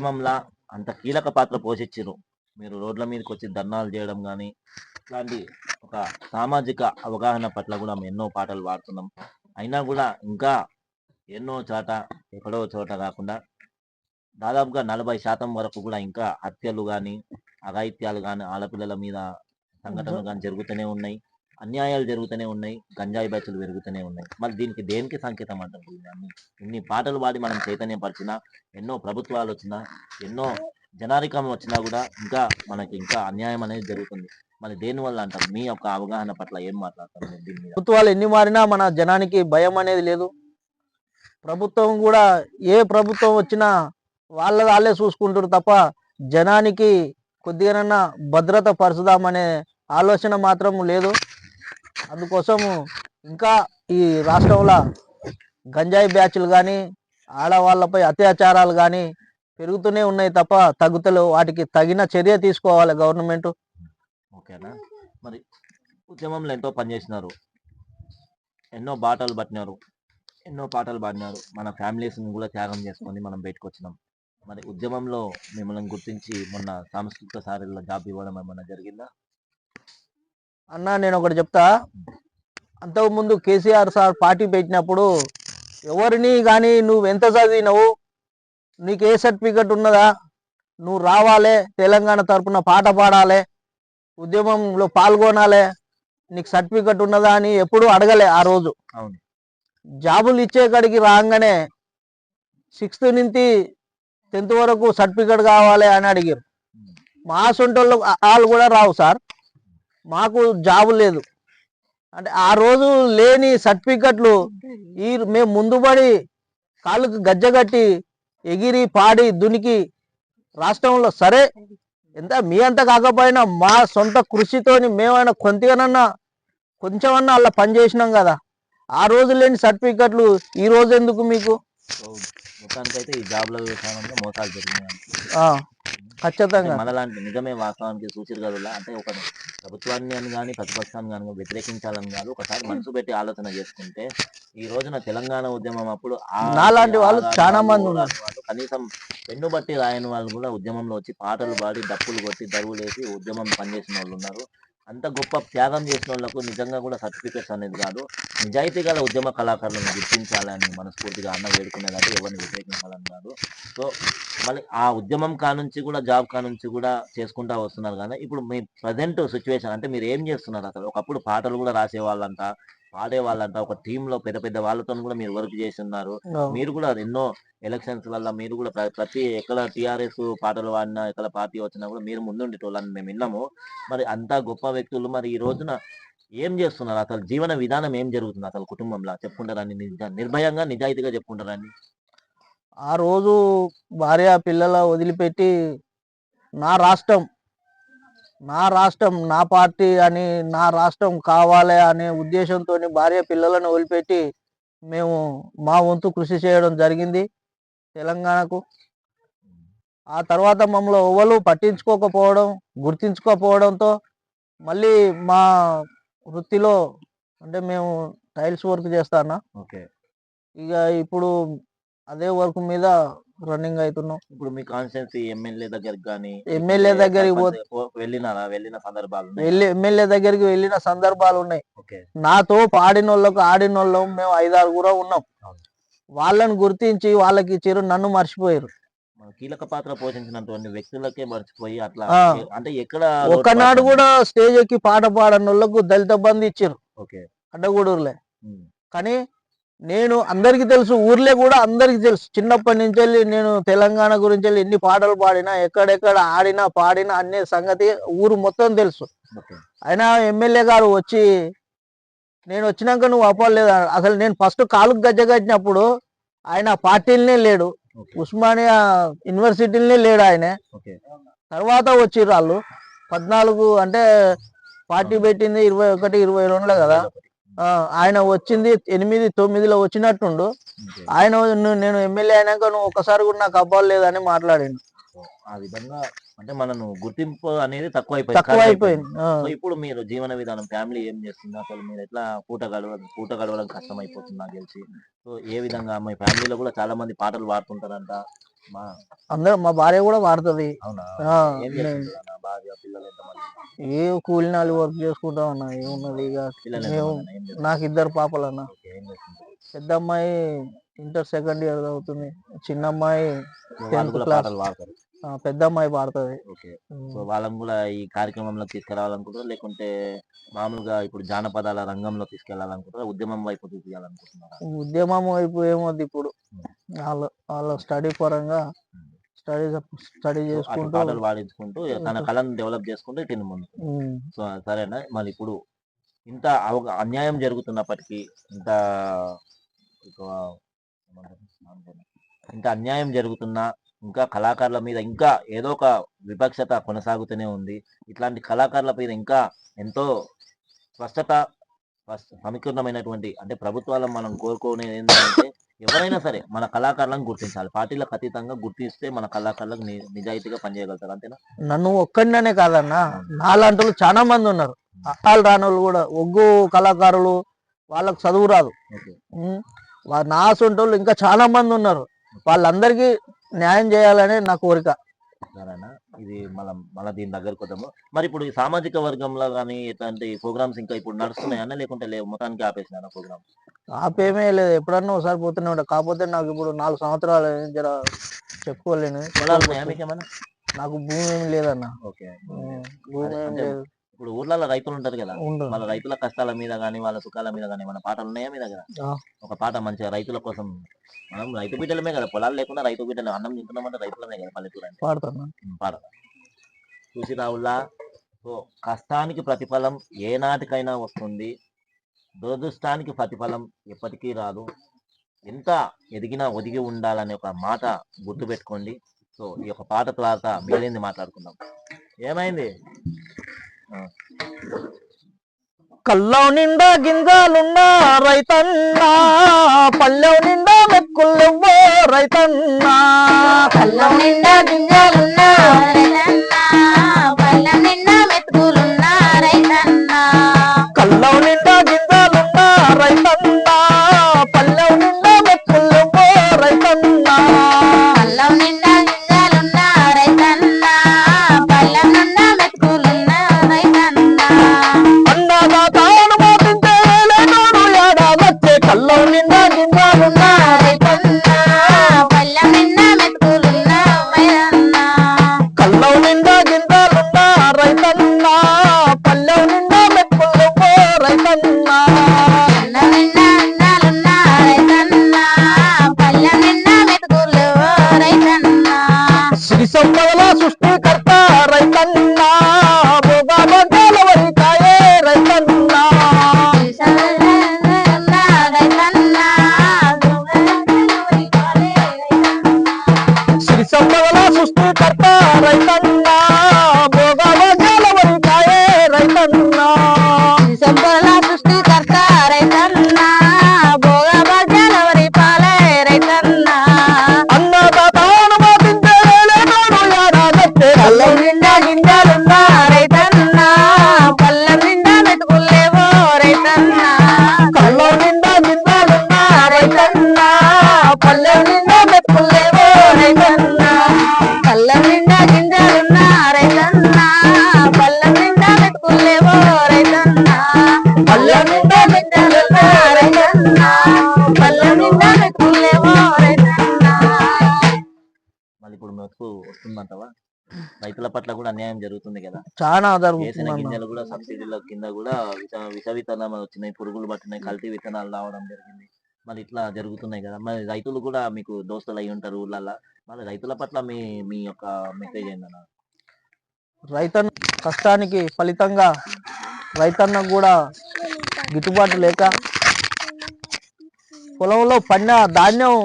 ఉద్యమంలా అంత కీలక పాత్ర పోషించారు మీరు రోడ్ల మీదకి వచ్చి ధర్నాలు చేయడం కానీ ఇట్లాంటి ఒక సామాజిక అవగాహన పట్ల కూడా మేము ఎన్నో పాటలు పాడుతున్నాం. అయినా కూడా ఇంకా ఎన్నో చోట ఎక్కడో చోట కాకుండా దాదాపుగా నలభై శాతం వరకు కూడా ఇంకా హత్యలు కానీ అఘాయిత్యాలు కానీ ఆడపిల్లల మీద సంఘటనలు కానీ జరుగుతూనే ఉన్నాయి. అన్యాయాలు జరుగుతూనే ఉన్నాయి గంజాయి బ్యాచ్లు పెరుగుతూనే ఉన్నాయి. మరి దీనికి దేనికి సంకేతం అంటారు ఇన్ని పాటలు పాడి మనం చైతన్యపరిచినా ఎన్నో ప్రభుత్వాలు వచ్చినా ఎన్నో జనారికం వచ్చినా కూడా ఇంకా మనకి ఇంకా అన్యాయం అనేది జరుగుతుంది. మరి దేని వల్ల అంటారు? మీ యొక్క అవగాహన పట్ల ఏం మాట్లాడతారు దీని మీద? ప్రభుత్వాలు ఎన్ని మారినా మన జనానికి భయం అనేది లేదు. ప్రభుత్వం కూడా ఏ ప్రభుత్వం వచ్చినా వాళ్ళ వాళ్ళే చూసుకుంటారు తప్ప జనానికి కొద్దిగానన్నా భద్రత పరచుదామనే ఆలోచన మాత్రం లేదు. అందుకోసము ఇంకా ఈ రాష్ట్రంలో గంజాయి బ్యాచ్లు కానీ ఆడవాళ్ళపై అత్యాచారాలు కానీ పెరుగుతూనే ఉన్నాయి తప్ప తగ్గుతలు వాటికి తగిన చర్య తీసుకోవాలి గవర్నమెంట్. ఓకేనా? మరి ఉద్యమంలో ఎంతో పనిచేసినారు ఎన్నో బాటలు పట్టినారు. ఎన్నో పాటలు పాడినారు. మన ఫ్యామిలీస్ని కూడా త్యాగం చేసుకొని మనం బయటకు వచ్చినాం మరి ఉద్యమంలో మిమ్మల్ని గుర్తించి మొన్న సాంస్కృతిక సారీలో జాబ్ ఇవ్వడం ఏమన్నా జరిగిందా? అన్న నేను ఒకటి చెప్తా. అంతకుముందు కేసీఆర్ సార్ పార్టీ పెట్టినప్పుడు ఎవరిని కానీ నువ్వు ఎంత చదివినవు నీకు ఏ సర్టిఫికెట్ ఉన్నదా నువ్వు రావాలే తెలంగాణ తరపున పాట పాడాలి ఉద్యమంలో పాల్గొనాలి నీకు సర్టిఫికెట్ ఉన్నదా అని ఎప్పుడు అడగలే ఆ రోజు. అవును. జాబులు ఇచ్చే కాడికి రాగానే సిక్స్త్ నుంచి టెన్త్ వరకు సర్టిఫికెట్ కావాలి అని అడిగారు. మా సొంటోళ్ళు వాళ్ళు కూడా రావు సార్. మాకు జాబు లేదు. అంటే ఆ రోజు లేని సర్టిఫికెట్లు ఈ మేము ముందు పడి కాళ్ళకు గజ్జగట్టి ఎగిరి పాడి దునికి రాష్ట్రంలో సరే. ఎంత మీ అంత కాకపోయినా మా సొంత కృషితోని మేమైనా కొంతగానన్నా కొంచెమన్నా అలా పని చేసినాం కదా. ఆ రోజు లేని సర్టిఫికెట్లు ఈ రోజు ఎందుకు మీకు? మొత్తానికైతే ఈ జాబ్ల విషయంలో మోసాలు జరిగినాయి. ఖచ్చితంగా మనలాంటి నిజమే వాస్తవానికి సూచిరు కదా అంటే ఒక ప్రభుత్వాన్ని అని కానీ ప్రతిపక్షాన్ని కానీ వ్యతిరేకించాలని కాదు. ఒకసారి మనసు పెట్టి ఆలోచన చేసుకుంటే ఈ రోజున తెలంగాణ ఉద్యమం అప్పుడు నాలాంటి వాళ్ళు చాలా మంది ఉన్నారు. కనీసం పెన్ను బట్టి రాయని వాళ్ళు కూడా ఉద్యమంలో వచ్చి పాటలు పాడి డప్పులు కొట్టి దరువులేసి ఉద్యమం పనిచేసిన వాళ్ళు ఉన్నారు. అంత గొప్ప త్యాగం చేసిన వాళ్ళకు నిజంగా కూడా సర్టిఫికేట్స్ అనేది కాదు. నిజాయితీ గల ఉద్యమ కళాకారులను గుర్తించాలని మనస్ఫూర్తిగా అన్న వేడుకునేదంటే ఎవరిని వ్యతిరేకించాలని కాదు. సో మళ్ళీ ఆ ఉద్యమం కానుంచి కూడా జాబ్ కానుంచి కూడా చేసుకుంటా వస్తున్నారు కానీ ఇప్పుడు మీ ప్రజెంట్ సిచ్యువేషన్ అంటే మీరు ఏం చేస్తున్నారు అసలు? ఒకప్పుడు పాటలు కూడా రాసేవాళ్ళంట. పాడే వాళ్ళంట ఒక టీమ్లో పెద్ద పెద్ద వాళ్ళతో కూడా మీరు వర్క్ చేసి ఉన్నారు మీరు కూడా ఎన్నో ఎలక్షన్స్ వల్ల మీరు కూడా ప్ర- ప్రతి ఎక్కడ టిఆర్ఎస్ పాటలు పాడినా ఎక్కడ పార్టీ వచ్చినా కూడా మీరు ముందుండేటోళ్ళని మేము విన్నాము. మరి అంత గొప్ప వ్యక్తులు. మరి ఈ రోజున ఏం చేస్తున్నారు? అసలు జీవన విధానం ఏం జరుగుతుంది అసలు కుటుంబంలో? చెప్పుకుంటారని నిజ- నిర్భయంగా నిజాయితీగా చెప్పుకుంటారని ఆ రోజు భార్య పిల్లల వదిలిపెట్టి నా రాష్ట్రం నా రాష్ట్రం నా పార్టీ అని నా రాష్ట్రం కావాలి అనే ఉద్దేశంతో భార్య పిల్లలను వదిలిపెట్టి మేము మా వంతు కృషి చేయడం జరిగింది తెలంగాణకు. ఆ తర్వాత మమ్మల్ని ఎవరు పట్టించుకోకపోవడం గుర్తించుకోకపోవడంతో మళ్ళీ మా వృత్తిలో అంటే మేము టైల్స్ వర్క్ చేస్తానా? ఓకే. ఇక ఇప్పుడు అదే వర్క్ మీద రన్నింగ్ అవుతున్నాం ఇప్పుడు మీ కాన్స్టిట్యున్సీ ఎమ్మెల్యే దగ్గరికి కానీ ఎమ్మెల్యే దగ్గరికి పో వెళ్ళినారా? వెళ్ళిన సందర్భాలు ఉన్నాయా? వెళ్ళి ఎమ్మెల్యే దగ్గరికి వెళ్ళిన సందర్భాలు ఉన్నాయి. నాతో పాడిన వాళ్ళకు ఆడిన వాళ్ళం మేము ఐదారు కూడా ఉన్నాం. వాళ్ళని గుర్తించి వాళ్ళకి ఇచ్చారు నన్ను మర్చిపోయారు. కీలక పాత్ర పోషించినటువంటి వ్యక్తులకే మర్చిపోయి అట్లా అంటే ఎక్కడ ఒకనాడు కూడా స్టేజ్ ఎక్కి పాట పాడని వాళ్ళకు దళిత బంధు ఇచ్చారు. ఓకే. అడ్డగూడూరులే. కానీ నేను అందరికి తెలుసు ఊర్లే కూడా అందరికి తెలుసు. చిన్నప్పటి నుంచి వెళ్ళి నేను తెలంగాణ గురించి వెళ్ళి ఎన్ని పాటలు పాడినా ఎక్కడెక్కడ ఆడినా పాడినా అనే సంగతి ఊరు మొత్తం తెలుసు. అయినా ఎమ్మెల్యే గారు వచ్చి నేను వచ్చినాక నువ్వు అవ్వలేదు? అసలు నేను ఫస్ట్ కాలుకు గజ్జ కట్టినప్పుడు ఆయన పార్టీలనే లేడు. ఉస్మానియా యూనివర్సిటీలనే లేడు ఆయన. తర్వాత వచ్చిర్రు వాళ్ళు. పద్నాలుగు అంటే పార్టీ పెట్టింది ఇరవై ఒకటి ఇరవై రెండులో కదా. ఆయన వచ్చింది ఎనిమిది తొమ్మిదిలో వచ్చినట్టుండు. ఆయన నేను ఎమ్మెల్యే అయినాక నువ్వు ఒకసారి కూడా నాకు అవ్వాలి లేదని మాట్లాడిండు ఆ విధంగా అంటే మనను గుర్తింపు అనేది తక్కువ అయిపోయింది తక్కువ కరువు అయిపోయింది ఆ. సో ఇప్పుడు మీరు జీవన విధానం ఫ్యామిలీ ఏం చేస్తుంది అసలు మీరు ఎట్లా పూట గడవ పూట గడవడం కష్టం అయిపోతుంది నాకు తెలిసి సో ఏ విధంగా మీ ఫ్యామిలీలో కూడా చాలా మంది పాటలు పాడుతుంటారంట మా అందరూ మా భార్య కూడా వాడుతుంది అవునా ఏం అన్న? భార్య పిల్లలు ఎంతమంది ఏ కూలినాలు వర్క్ చేసుకుంటా ఉన్నా ఏమున్నది ఇక పిల్లలు మేము- ఎంతమంది అన్న? ఏం చేస్తారు? నాకు ఇద్దరు పాపలు అన్న ఓకే, ఏం? పెద్ద అమ్మాయి ఇంటర్ సెకండ్ ఇయర్ చదువుతుంది చిన్న అమ్మాయి వాళ్ళు కూడా. పాటలు పెద్ద అమ్మాయి పాడుతుంది. ఓకే. సో వాళ్ళని కూడా ఈ కార్యక్రమంలో తీసుకురావాలనుకుంటారా లేకుంటే మామూలుగా ఇప్పుడు జానపదాల రంగంలో తీసుకెళ్ళాలనుకుంటారా ఉద్యమం వైపు చూపించాలనుకుంటున్నారా ఉద్యమం వైపు ఏమొద్దు ఇప్పుడు. వాళ్ళ వాళ్ళ స్టడీ పరంగా స్టడీ స్టడీ చేసుకుంటూ పాటలు పాడించుకుంటూ తన కళను డెవలప్ చేసుకుంటూ ఇటు ముందు సో సరేనా? మళ్ళీ ఇప్పుడు ఇంత అన్యాయం జరుగుతున్నప్పటికీ ఇంత? ఇంత అన్యాయం జరుగుతున్నా ఇంకా కళాకారుల మీద ఇంకా ఏదో ఒక వివక్షత కొనసాగుతూనే ఉంది. ఇట్లాంటి కళాకారుల మీద ఇంకా ఎంతో స్పష్టత స్పష్ట- సమీకరణమైనటువంటి అంటే ప్రభుత్వాలను మనం కోరుకునేది ఏంటంటే ఎవరైనా సరే మన కళాకారులను గుర్తించాలి. పార్టీలకు అతీతంగా గుర్తిస్తే మన కళాకారులకు నిజాయితీగా పనిచేయగలుగుతారు. అంతేనా? నన్ను ఒక్కడినే కాదన్నా నాలాంటి చాలా మంది ఉన్నారు. అట్టాలు రాని వాళ్ళు కూడా ఒగ్గు కళాకారులు వాళ్ళకు చదువు రాదు. నా సొంటోళ్ళు ఇంకా చాలా మంది ఉన్నారు. వాళ్ళందరికీ న్యాయం చేయాలనే నా కోరిక. ఇది మనం మళ్ళీ దీని దగ్గరకు వద్దాము. మరి ఇప్పుడు ఈ సామాజిక వర్గంలో కానీ ఇట్లాంటి ప్రోగ్రామ్స్ ఇంకా ఇప్పుడు నడుస్తున్నాయన్నా లేకుంటే లేవు? మొత్తానికి ఆపేసినా ప్రోగ్రామ్ ఆపేమే లేదు. ఎప్పుడన్నా ఒకసారి పోతూనే ఉంటా. కాకపోతే నాకు ఇప్పుడు నాలుగు సంవత్సరాలు జర చెప్పుకోలేను. పొలాలు ఏమన్నా నాకు భూమి ఏమి లేదన్న. ఓకే. భూమి ఏమి లేదు. ఇప్పుడు ఊర్లలో రైతులు ఉంటారు కదా ఉండదు వాళ్ళ రైతుల కష్టాల మీద కానీ వాళ్ళ సుఖాల మీద కానీ మన పాటలు ఉన్నాయా మీ దగ్గర? ఆ. ఒక పాట మంచిగా రైతుల కోసం మనం రైతు బిడ్డలమే కదా పొలాలు లేకుండా రైతు బిడ్డలు అన్నం తింటున్నామంటే రైతులమే కదా పల్లెటూరు అంటే ఉమ్, పాడదా చూసి రావుల్లా సో కష్టానికి ప్రతిఫలం ఏ నాటికైనా వస్తుంది. దురదృష్టానికి ప్రతిఫలం ఎప్పటికీ రాదు. ఎంత ఎదిగినా ఒదిగి ఉండాలనే ఒక మాట గుర్తుపెట్టుకోండి. సో ఈ యొక్క పాట తర్వాత మిగిలింది మాట్లాడుకుందాం? ఏమైంది? కల్లో నిండా గింజలున్నా రైతన్నా పల్లెం నిండా మెక్కులు రైతన్నా. కళ్ళం నిండా గింజలున్నా రైతుల పట్ల కూడా అన్యాయం జరుగుతుంది కదా. చాలా వేసిన గింజలు కూడా సబ్సిడీల కింద కూడా విష విష విత్తనాలు వచ్చినాయి పురుగులు పట్టినాయి కల్తీ విత్తనాలు రావడం జరిగింది. మరి ఇట్లా జరుగుతున్నాయి కదా. మరి రైతులు కూడా మీకు దోస్తులు అయి ఉంటారు ఊళ్ళల్లో మరి రైతుల పట్ల మీ మీ యొక్క మెసేజ్ ఏందన్న? రైతన్న కష్టానికి ఫలితంగా రైతన్నకు కూడా గిట్టుబాటు లేక పొలంలో పండిన ధాన్యం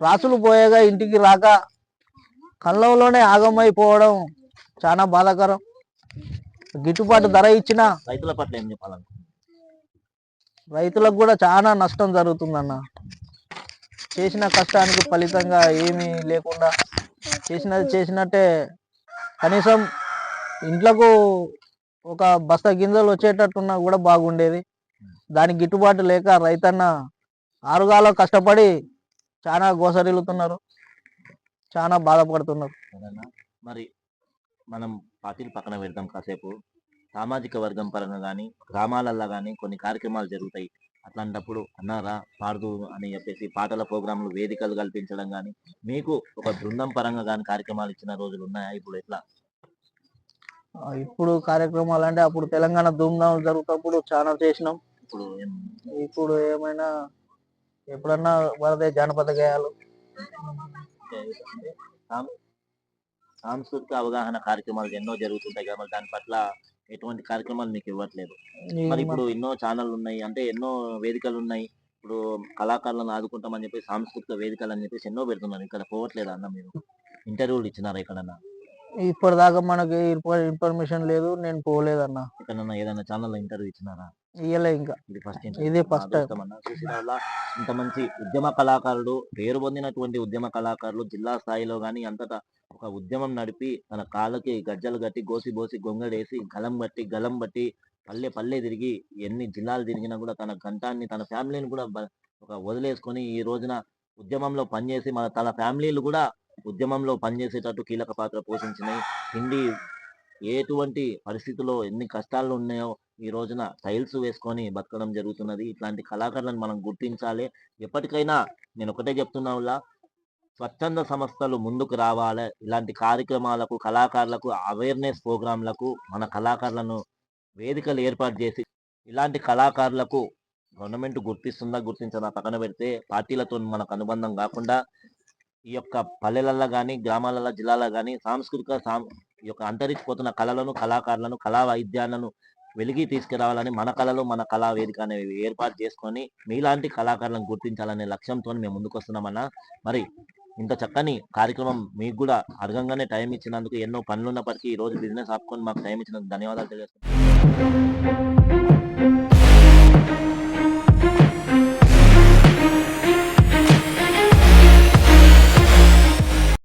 రాసులు పోయేగా ఇంటికి రాక కళ్ళంలోనే ఆగమైపోవడం చాలా బాధాకరం. గిట్టుబాటు ధర ఇచ్చిన రైతుల పట్ల ఏం చెప్పాలనుకుంటున్నారు రైతులకు కూడా చాలా నష్టం జరుగుతుందన్న. చేసిన కష్టానికి ఫలితంగా ఏమీ లేకుండా చేసినది చేసినట్టే కనీసం ఇంట్లోకు ఒక బస్తా గింజలు వచ్చేటట్టున్నా కూడా బాగుండేది. దానికి గిట్టుబాటు లేక రైతన్న ఆరుగాలో కష్టపడి చాలా గోసరిల్లుతున్నారు. చాలా బాధపడుతున్నారు. మరి మనం పార్టీలు పక్కన పెడతాం కాసేపు. సామాజిక వర్గం పరంగా కానీ గ్రామాలల్లో కానీ కొన్ని కార్యక్రమాలు జరుగుతాయి. అట్లాంటప్పుడు అన్నారా పాడుతూ అని చెప్పేసి పాటల ప్రోగ్రాంలు వేదికలు కల్పించడం కానీ మీకు ఒక బృందం పరంగా కానీ కార్యక్రమాలు ఇచ్చిన రోజులు ఉన్నాయా? ఇప్పుడు ఎట్లా? ఇప్పుడు కార్యక్రమాలు అంటే అప్పుడు తెలంగాణ ధూమ్ధాములు జరుగుతప్పుడు చాలా చేసినాం. ఇప్పుడు ఇప్పుడు ఏమైనా ఎప్పుడన్నా వరదే జానపద గేయాలు. సాంస్కృతిక అవగాహన కార్యక్రమాలు ఎన్నో జరుగుతుంటాయి కదా మరి దాని పట్ల ఎటువంటి కార్యక్రమాలు మీకు ఇవ్వట్లేదు? మరి ఇప్పుడు ఎన్నో ఛానళ్ళు ఉన్నాయి అంటే ఎన్నో వేదికలు ఉన్నాయి ఇప్పుడు కళాకారులను ఆదుకుంటామని చెప్పి సాంస్కృతిక వేదికలు అని చెప్పేసి ఎన్నో పెడుతున్నారు. ఇక్కడ పోవట్లేదు అన్న మీరు? ఇంటర్వ్యూలు ఇచ్చినారా ఎక్కడన్నా? ఇప్పటిదాకా మనకి ఇన్ఫర్మేషన్ లేదు నేను పోలేదన్న. ఎక్కడన్నా ఏదైనా ఛానల్లో ఇంటర్వ్యూ ఇచ్చినారా? ఇయ్యలే ఇంకా. ఇది ఫస్ట్ ఇదే ఇంత మంచి ఉద్యమ కళాకారుడు పేరు పొందినటువంటి ఉద్యమ కళాకారులు జిల్లా స్థాయిలో గాని అంతటా ఒక ఉద్యమం నడిపి తన కాళ్ళకి గజ్జలు కట్టి గోసి బోసి గొంగడేసి గలం బట్టి గలం బట్టి పల్లె పల్లె తిరిగి ఎన్ని జిల్లాలు తిరిగినా కూడా తన గంటాన్ని తన ఫ్యామిలీని కూడా ఒక వదిలేసుకొని ఈ రోజున ఉద్యమంలో పనిచేసి మన తన ఫ్యామిలీలు కూడా ఉద్యమంలో పనిచేసేటట్టు కీలక పాత్ర పోషించినాయి హిందీ ఎటువంటి పరిస్థితుల్లో ఎన్ని కష్టాలు ఉన్నాయో ఈ రోజున టైల్స్ వేసుకొని బతకడం జరుగుతున్నది. ఇట్లాంటి కళాకారులను మనం గుర్తించాలి. ఎప్పటికైనా నేను ఒకటే చెప్తున్నా స్వచ్ఛంద సంస్థలు ముందుకు రావాలి. ఇలాంటి కార్యక్రమాలకు కళాకారులకు అవేర్నెస్ ప్రోగ్రాంలకు మన కళాకారులను వేదికలు ఏర్పాటు చేసి ఇలాంటి కళాకారులకు గవర్నమెంట్ గుర్తిస్తుందా గుర్తించదా పక్కన పెడితే పార్టీలతో మనకు అనుబంధం కాకుండా ఈ యొక్క పల్లెలలో కానీ గ్రామాలలో జిల్లాలో కానీ సాంస్కృతిక సాం ఈ యొక్క అంతరించిపోతున్న కళలను కళాకారులను కళా వైద్యాలను వెలిగి తీసుకురావాలని మన కళలు మన కళా వేదిక అనేవి ఏర్పాటు చేసుకొని మీలాంటి కళాకారులను గుర్తించాలనే లక్ష్యంతో మేము ముందుకు వస్తున్నామన్న మరి ఇంత చక్కని కార్యక్రమం మీకు కూడా అర్గంగానే టైం ఇచ్చినందుకు ఎన్నో పనులు ఉన్నప్పటికీ ఈ రోజు బిజినెస్ ఆపుకొని మాకు టైం ఇచ్చినందుకు ధన్యవాదాలు తెలియజేస్తున్నాం.